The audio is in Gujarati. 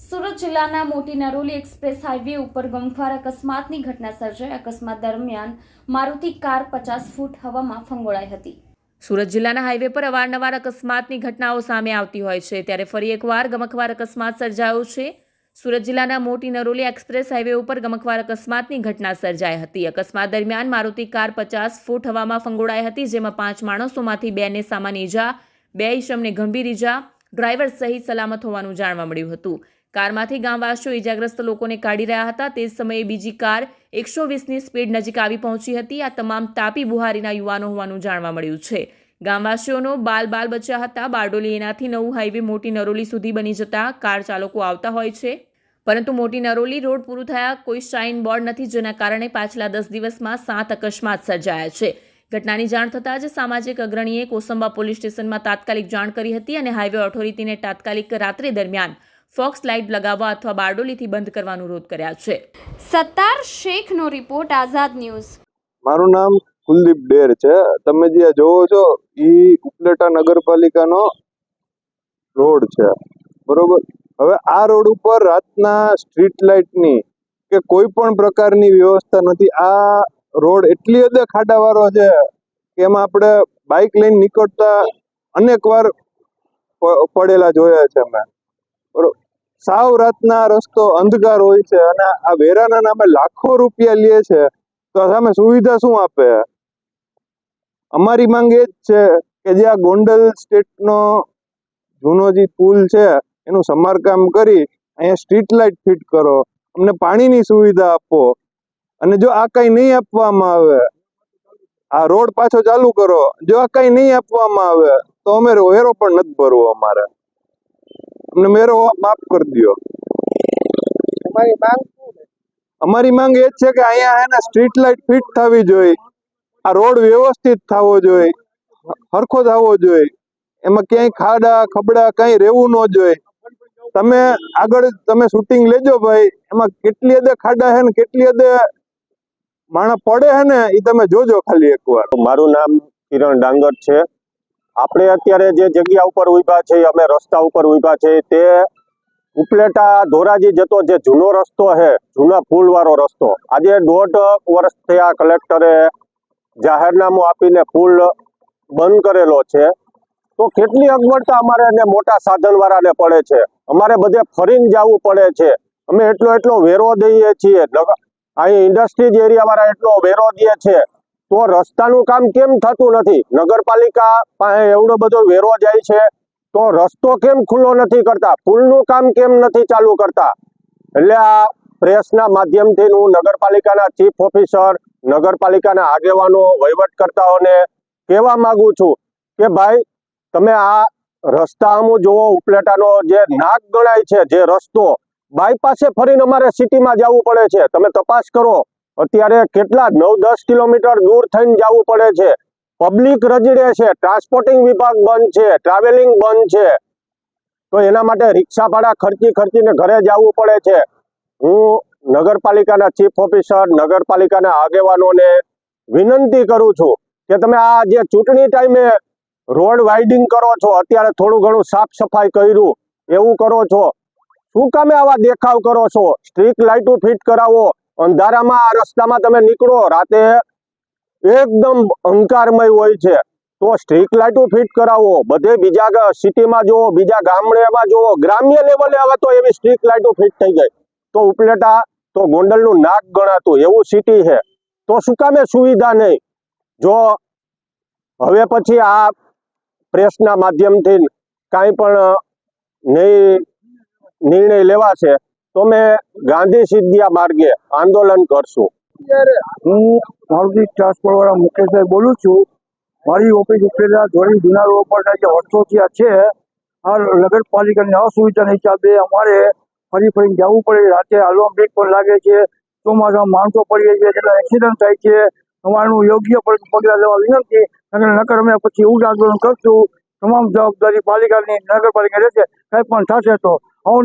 સુરત જિલ્લાના મોટી નરોલી એક્સપ્રેસ હાઈવે ઉપર ગમખ્વાર અકસ્માતની ઘટના સર્જાઈ. અકસ્માત દરમિયાન મારુતિ કાર પચાસ ફૂટ હવામાં ફંગોળાઈ હતી. સુરત જિલ્લાના હાઈવે પર અવારનવાર અકસ્માતની ઘટનાઓ સામે આવતી હોય છે. ત્યારે ફરી એકવાર ગમકવાર અકસ્માત સર્જાયો છે. સુરત જિલ્લાના મોટી નરોલી એક્સપ્રેસ હાઈવે ઉપર ગમખવાર અકસ્માતની ઘટના સર્જાઈ હતી. અકસ્માત દરમિયાન મારુતિ કાર પચાસ ફૂટ હવામાં ફંગોળાઈ હતી, જેમાં પાંચ માણસોમાંથી બેને સામાન્ય ઈજા, બે ઈશમને ગંભીર ઈજા, ડ્રાઈવર સહિત સલામત હોવાનું જાણવા મળ્યું હતું. કારમાંથી ગામવાસીઓ ઈજાગ્રસ્ત લોકોને કાઢી રહ્યા હતા. તે સમયે બીજી કાર એકસો વીસની સ્પીડ નજીક આવી પહોંચી હતી. આ તમામ તાપી બુહારીના યુવાનો હોવાનું જાણવા મળ્યું છે. ગામવાસીઓનો બાલ બાલ બચ્યા હતા. બારડોલી એનાથી નવું હાઈવે મોટી નરોલી સુધી બની જતા કાર ચાલકો આવતા હોય છે. પરંતુ મોટી નરોલી રોડ પૂરું થયા કોઈ શાઇન બોર્ડ નથી, જેના કારણે પાછલા દસ દિવસમાં સાત અકસ્માત સર્જાયા છે. ઘટનાની જાણ થતાં જ સામાજિક અગ્રણીએ કોસંબા પોલીસ સ્ટેશનમાં તાત્કાલિક જાણ કરી હતી અને હાઈવે ઓથોરિટીને તાત્કાલિક રાત્રે દરમિયાન ફોક્સ લાઇટ લગાવવા અથવા બારડોલીથી બંધ કરવા અનુરોધ કર્યા છે. સત્તાર શેખનો રિપોર્ટ આઝાદ ન્યૂઝ. મારું નામ કુલદીપ ડેર છે. તમે જે જોવો છો એ ઉપલેટા નગરપાલિકાનો રોડ છે. બરોબર? હવે આ રોડ ઉપર રાતના સ્ટ્રીટ લાઇટની કે કોઈ પણ પ્રકારની વ્યવસ્થા નથી. આ રોડ એટલી હદે ખાડાવાળો છે કે એમાં આપણે બાઇક લઈને નીકળતા અનેક વાર પડેલા જોયા છે અમે. સાવ રાતના રસ્તો અંધકાર હોય છે અને આ વેરાના નામે લાખો રૂપિયા લે છે. તો સામે સુવિધા શું આપે? અમારી માંગ એ જ છે કે જે આ ગોંડલ સ્ટેટનો જૂનો જે પુલ છે, એનું સમારકામ કરી અહીંયા સ્ટ્રીટ લાઇટ ફિટ કરો. અમને પાણીની સુવિધા આપો. અને જો આ કઈ નહીં આપવામાં આવે, આ રોડ પાછો ચાલુ કરો. જો આ કઈ નહીં આપવામાં આવે, તો અમે વેરો પણ નથી ભરવો અમારે. અમને મેરો માફ કરી દો અમારી માંગ એ છે કે અહીંયા હે ને સ્ટ્રીટ લાઇટ ફિટ થવી જોઈએ. આ રોડ વ્યવસ્થિત થવો જોઈએ. હરખો થવો જોઈએ. એમાં ક્યાંય ખાડા ખબડા કઈ રહેવું ન જોઈએ. તમે આગળ તમે શૂટિંગ લેજો ભાઈ. એમાં કેટલી હદે ખાડા હે ને કેટલી હદે માણસ પડે હે ને એ તમે જોજો ખાલી એકવાર. મારું નામ કિરણ ડાંગર છે. આપણે અત્યારે જે જગ્યા ઉપર ઊભા છે, અમે રસ્તા ઉપર ઊભા છે, તે ઉપલેટા ધોરાજી જતો જે જૂનો રસ્તો છે, જૂના પુલ વાળો રસ્તો. આજે દોઢ વર્ષ થયા કલેક્ટરે જાહેરનામું આપીને પુલ બંધ કરેલો છે. તો કેટલી અગવડતા અમારે એને મોટા સાધન વાળાને પડે છે? અમારે બધે ફરીને જવું પડે છે. અમે એટલો એટલો વેરો દઈએ છીએ. અહીં ઇન્ડસ્ટ્રીઝ એરિયા વાળા એટલો વેરો દે છે. તો રસ્તાનું કામ કેમ થતું નથી? નગરપાલિકા પાસે એવડો બધો વેરો જાય છે, તો રસ્તો કેમ ખુલ્લો નથી કરતા? પુલનું કામ કેમ નથી ચાલુ કરતા? એટલે આ પ્રેસના માધ્યમથી હું નગરપાલિકાના ચીફ ઓફિસર, નગરપાલિકાના આગેવાનો, વહીવટકર્તાઓને કહેવા માંગુ છું કે ભાઈ, તમે આ રસ્તા અમુક જોવો ઉપલેટાનો જે નાક ગણાય છે, જે રસ્તો બાયપાસે ફરીને અમારે સિટીમાં જવું પડે છે. તમે તપાસ કરો. અત્યારે કેટલા નવ, દસ કિલોમીટર દૂર થઈને જવું પડે છે. પબ્લિક રજડે છે ટ્રાન્સપોર્ટિંગ વિભાગ બંધ છે ટ્રાવેલિંગ બંધ છે. તો એના માટે રિક્ષા ભાડા ખર્ચી ખર્ચીને ઘરે જવું પડે છે. હું નગરપાલિકાના ચીફ ઓફિસર નગરપાલિકાના આગેવાનોને વિનંતી કરું છું કે તમે આ જે ચૂંટણી ટાઈમે રોડ વાઇડિંગ કરો છો, અત્યારે થોડું ઘણું સાફ સફાઈ કર્યું, એવું કરો છો. શું કામે આવા દેખાવ કરો છો? સ્ટ્રીટ લાઇટો ફિટ કરાવો. અંધારામાં આ રસ્તામાં તમે નીકળો, રાતે એકદમ અંધકારમય હોય છે. તો સ્ટ્રીટ લાઇટો ફિટ કરાવો. બધે બીજા સિટીમાં જુઓ, બીજા ગામડેમાં જુઓ, ગ્રામ્ય લેવલે હવે તો એવી સ્ટ્રીટ લાઇટો ફિટ થઈ ગઈ તો ઉપલેટા, તો ગોંડલનું નાક ગણાતું, એવું સિટી છે. તો શું કામે સુવિધા નહીં? જો હવે પછી આ પ્રેસના માધ્યમથી કાંઈ પણ નહીં, નિર્ણય લેવાશે તો અમે ગાંધી સિદ્ધિયા માર્ગે આંદોલન કરશું. હું મારુતિ ટ્રાન્સપોર્ટ વાળા મુકેશભાઈ બોલું છું. મારી ઓફિસ ઉપરેલા ધોરી જુના રોડ પર જે વર્ષોથી છે. આ નગરપાલિકાની અસુવિધા નહીં ચાલે. અમારે ફરી ફરી જવું પડે. રાતે હાલવા બ્રેક પણ લાગે છે. ચોમાસામાં માણસો પડી જાય છે, એટલે એક્સિડન્ટ થાય છે. અમારું યોગ્ય પગ- પગલાં લેવા વિનંતી. અને નકર અમે પછી જ આંદોલન કરશું. તમામ જવાબદારી પાલિકાની નગરપાલિકા રહેશે. કંઈ પણ થશે તો